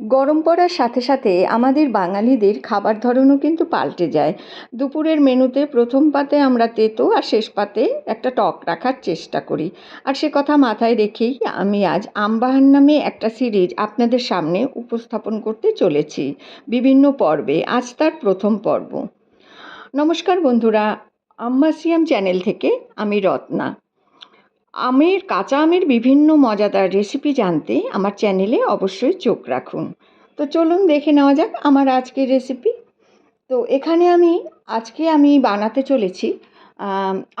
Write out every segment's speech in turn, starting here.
গরম পড়ার সাথে সাথে আমাদের বাঙালিদের খাবার ধরনও কিন্তু পাল্টে যায়। দুপুরের মেনুতে প্রথম পাতে আমরা তেতো আর শেষ পাতে একটা টক রাখার চেষ্টা করি। আর সে কথা মাথায় রেখেই আমি আজ আমবাহান নামে একটা সিরিজ আপনাদের সামনে উপস্থাপন করতে চলেছি। বিভিন্ন পর্বে, আজ তার প্রথম পর্ব। নমস্কার বন্ধুরা, আম্মাসিয়াম চ্যানেল থেকে আমি রত্না। আমের কাঁচা আমের বিভিন্ন মজাদার রেসিপি জানতে আমার চ্যানেলে অবশ্যই চোখ রাখুন। তো চলুন দেখে নেওয়া যাক আমার আজকের রেসিপি তো এখানে আমি আজকে আমি বানাতে চলেছি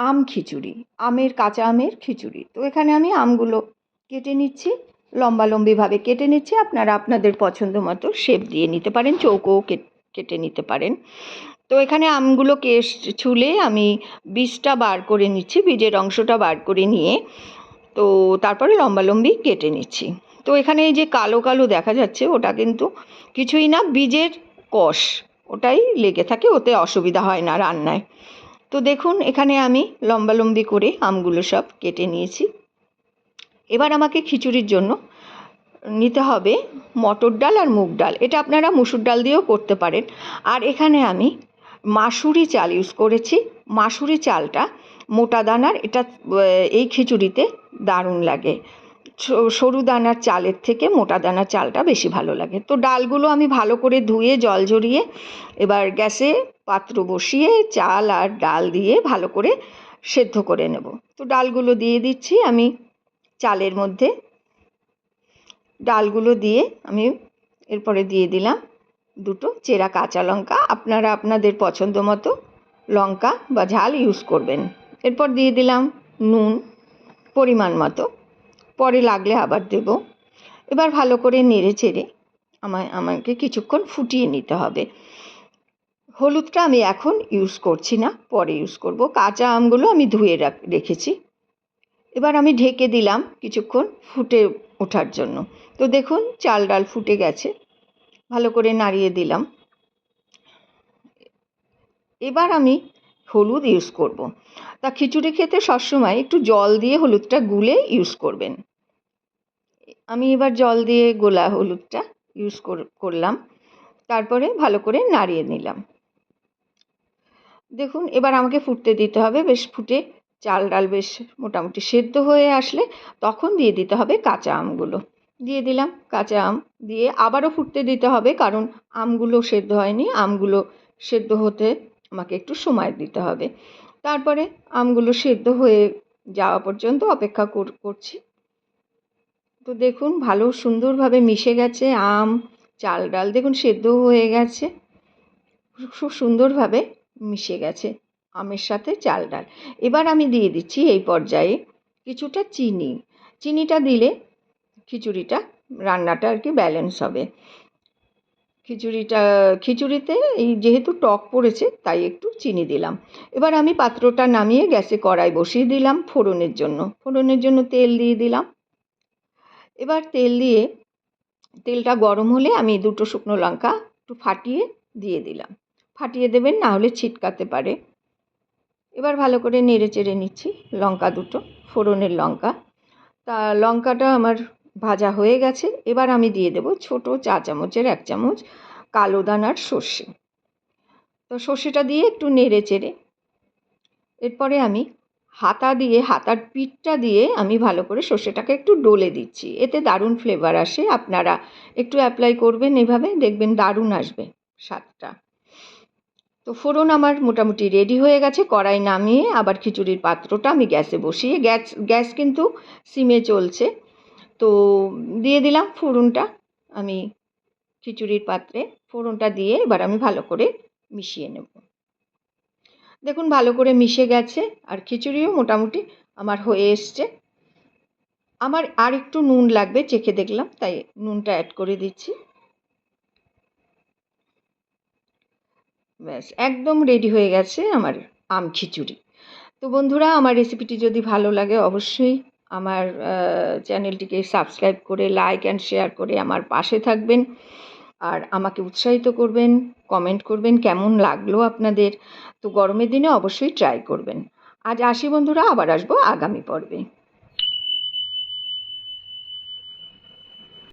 আম, খিচুড়ি আমের কাঁচা আমের খিচুড়ি। তো এখানে আমি আমগুলো কেটে নিচ্ছি লম্বা লম্বিভাবে কেটে নিচ্ছি। আপনারা আপনাদের পছন্দ মতো শেপ দিয়ে নিতে পারেন চৌকোও কেটে নিতে পারেন। তো এখানে আমগুলোকে ছুলে আমি বীজটা বার করে নিচ্ছি, বীজের অংশটা বার করে নিয়ে। তো তারপরে লম্বালম্বি কেটে নিচ্ছি। তো এখানে এই যে কালো কালো দেখা যাচ্ছে, ওটা কিন্তু কিছুই না, বীজের কষ। ওটাই লেগে থাকে, ওতে অসুবিধা হয় না রান্নায়। তো দেখুন, এখানে আমি লম্বালম্বি করে আমগুলো সব কেটে নিয়েছি। এবার আমাকে খিচুড়ির জন্য নিতে হবে মটর ডাল আর মুগ ডাল। এটা আপনারা মুসুর ডাল দিয়েও করতে পারেন। আর এখানে আমি মাসুরি চাল ইউজ করেছি। মাসুরি চালটা মোটা দানার, এটা এই খিচুড়িতে দারুণ লাগে। সরু দানার চালের থেকে মোটা দানার চালটা বেশি ভালো লাগে। তো ডালগুলো আমি ভালো করে ধুয়ে, জল ঝরিয়ে, এবার গ্যাসে পাত্র বসিয়ে, চাল আর ডাল দিয়ে ভালো করে সেদ্ধ করে নেব। তো ডালগুলো দিয়ে দিচ্ছি আমি চালের মধ্যে। ডালগুলো দিয়ে আমি এরপরে দিয়ে দিলাম দুটো চেরা কাঁচা লঙ্কা, আপনারা আপনাদের পছন্দ মতো লঙ্কা বা ঝাল ইউজ করবেন। এরপর দিয়ে দিলাম নুন পরিমাণ মতো। পরে লাগলে আবার দেব। এবার ভালো করে নেড়ে চেড়ে আমায়, আমাকে কিছুক্ষণ ফুটিয়ে নিতে হবে। হলুদটা আমি এখন ইউজ করছি না, পরে ইউজ করব। কাঁচা আমগুলো আমি ধুয়ে রাখ- রেখেছি। এবার আমি ঢেকে দিলাম কিছুক্ষণ ফুটে ওঠার জন্য। তো দেখুন, চাল ডাল ফুটে গেছে। ভালো করে নাড়িয়ে দিলাম। এবার আমি হলুদ ইউজ করব। তা খিচুড়ি খেতে সবসময় একটু জল দিয়ে হলুদটা গুলে ইউজ করবেন। আমি এবার জল দিয়ে গোলা হলুদটা ইউজ করলাম। তারপরে ভালো করে নাড়িয়ে নিলাম। দেখুন, এবার আমাকে ফুটতে দিতে হবে। বেশ ফুটে চাল ডাল বেশ মোটামুটি সেদ্ধ হয়ে আসলে তখন দিয়ে দিতে হবে কাঁচা আমগুলো। দিয়ে দিলাম কাঁচা আম দিয়ে আবারও ফুটতে দিতে হবে কারণ আমগুলো সেদ্ধ হয়নি, আমগুলো সেদ্ধ হতে আমাকে একটু সময় দিতে হবে। তারপরে আমগুলো সেদ্ধ হয়ে যাওয়া পর্যন্ত অপেক্ষা কর- করছি। তো দেখুন ভালো সুন্দরভাবে মিশে গেছে আম, চাল ডাল দেখুন সেদ্ধ হয়ে গেছে। খুব সুন্দরভাবে মিশে গেছে আমের সাথে চাল ডাল। এবার আমি দিয়ে দিচ্ছি এই পর্যায়ে কিছুটা চিনি। চিনিটা দিলে খিচুড়িটা, রান্নাটা আর কি ব্যালেন্স হবে। খিচুড়িটা, খিচুড়িতে এই যেহেতু টক পড়েছে, তাই একটু চিনি দিলাম। এবার আমি পাত্রটা নামিয়ে গ্যাসে কড়াই বসিয়ে দিলাম ফোড়নের জন্য। ফোড়নের জন্য তেল দিয়ে দিলাম। এবার তেল দিয়ে, তেলটা গরম হলে আমি দুটো শুকনো লঙ্কা একটু ফাটিয়ে দিয়ে দিলাম। ফাটিয়ে দেবেন, না হলে ছিটকাতে পারে। এবার ভালো করে নেড়ে চেড়ে নিচ্ছি লঙ্কা দুটো, ফোড়নের লঙ্কা। তা লঙ্কাটা আমার ভাজা হয়ে গেছে। এবার আমি দিয়ে দেবো ছোট চা চামচের এক চামচ কালো দানার সর্ষে। তো সর্ষেটা দিয়ে একটু নেড়ে চেড়ে এরপরে আমি হাতা দিয়ে, হাতার পিঠটা দিয়ে আমি ভালো করে সর্ষেটাকে একটু ডলে দিচ্ছি। এতে দারুণ ফ্লেভার আসে। আপনারা একটু অ্যাপ্লাই করবেন এভাবে, দেখবেন দারুণ আসবে স্বাদটা। তো ফোড়ন আমার মোটামুটি রেডি হয়ে গেছে। কড়াই নামিয়ে আবার খিচুড়ির পাত্রটা আমি গ্যাসে বসিয়ে, গ্যাস গ্যাস কিন্তু সিমে চলছে। তো দিয়ে দিলাম ফোড়নটা। আমি খিচুড়ির পাত্রে ফোড়নটা দিয়ে এবার আমি ভালো করে মিশিয়ে নেব। দেখুন ভালো করে মিশে গেছে আর খিচুড়িও মোটামুটি আমার হয়ে এসছে। আমার আর একটু নুন লাগবে, চেখে দেখলাম, তাই নুনটা অ্যাড করে দিচ্ছি। ব্যাস, একদম রেডি হয়ে গেছে আমার আম খিচুড়ি। তো বন্ধুরা, আমার রেসিপিটি যদি ভালো লাগে, অবশ্যই আমার চ্যানেলটিকে সাবস্ক্রাইব করে লাইক অ্যান্ড শেয়ার করে আমার পাশে থাকবেন। আর আমাকে উৎসাহিত করবেন কমেন্ট করবেন, কেমন লাগল আপনাদের? তো গরমের দিনে অবশ্যই ট্রাই করবেন। আজ আসি বন্ধুরা, আবার আসব আগামী পর্বে।